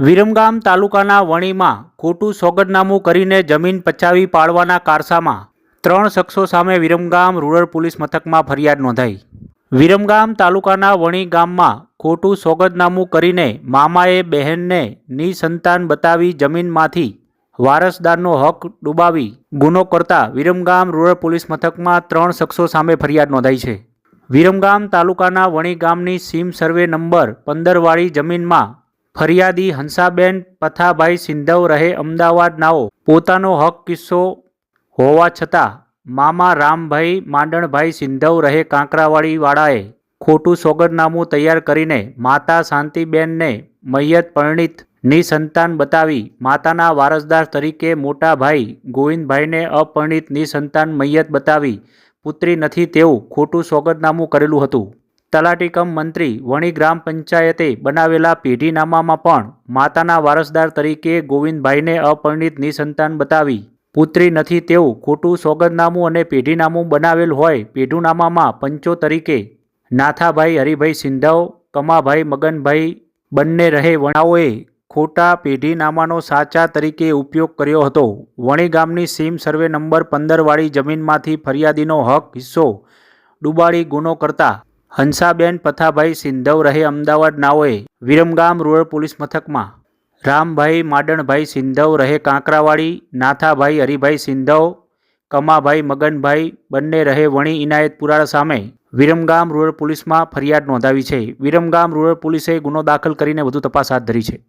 વિરમગામ તાલુકાના વણીમાં ખોટું સોગંદનામું કરીને જમીન પચાવી પાડવાના કારસામાં ત્રણ શખ્સો સામે વિરમગામ રૂરલ પોલીસ મથકમાં ફરિયાદ નોંધાઈ. વિરમગામ તાલુકાના વણી ગામમાં ખોટું સોગંદનામું કરીને મામાએ બહેનને નિસંતાન બતાવી જમીનમાંથી વારસદારનો હક ડૂબાવી ગુનો કરતા વિરમગામ રૂરલ પોલીસ મથકમાં ત્રણ શખ્સો સામે ફરિયાદ નોંધાઈ છે. વિરમગામ તાલુકાના વણી ગામની સીમ સર્વે નંબર પંદરવાળી જમીનમાં ફરિયાદી હંસાબેન પથાભાઈ સિંધવ રહે અમદાવાદ નાઓ. પોતાનો હક કિસ્સો હોવા છતાં મામા રામભાઈ માંડણભાઈ સિંધવ રહે કાંકરાવાડીવાળાએ ખોટું સોગંદનામું તૈયાર કરીને માતા શાંતિબેનને મૈયત પરિણીત નિસંતાન બતાવી માતાના વારસદાર તરીકે મોટા ભાઈ ગોવિંદભાઈને અપરિણીત નિસંતાન મૈયત બતાવી પુત્રી નથી તેવું ખોટું સોગંદનામું કરેલું હતું. તલાટી કમ મંત્રી વણી ગ્રામ પંચાયતે બનાવેલા પેઢીનામામાં પણ માતાના વારસદાર તરીકે ગોવિંદભાઈને અપરિણિત નિસંતાન બતાવી. પુત્રી નથી તેવું ખોટું સોગંદનામું અને પેઢીનામું બનાવેલ હોય પેઢુનામામાં પંચો તરીકે. નાથાભાઈ, હરિભાઈ સિંધવ, કમાભાઈ, મગનભાઈ બંને રહે વણાઓએ ખોટા પેઢીનામાનો સાચા તરીકે ઉપયોગ કર્યો હતો. વણી ગામની સીમ સર્વે નંબર પંદરવાળી જમીનમાંથી ફરિયાદીનો હક, હિસ્સો, ડુબાડી ગુનો કરતા હંસાબેન પથાભાઈ સિંધવ રહે અમદાવાદ નાઓએ વિરમગામ રૂરલ પોલીસ મથકમાં. રામભાઈ માડણભાઈ સિંધવ રહે કાંકરાવાડી. નાથાભાઈ હરિભાઈ સિંધવ. કમાભાઈ મગનભાઈ બંને રહે વણી ઇનાયતપુરા સામે. વિરમગામ રૂરલ પોલીસમાં ફરિયાદ નોંધાવી છે. વિરમગામ રૂરલ પોલીસે ગુનો દાખલ કરીને વધુ તપાસ હાથ ધરી છે.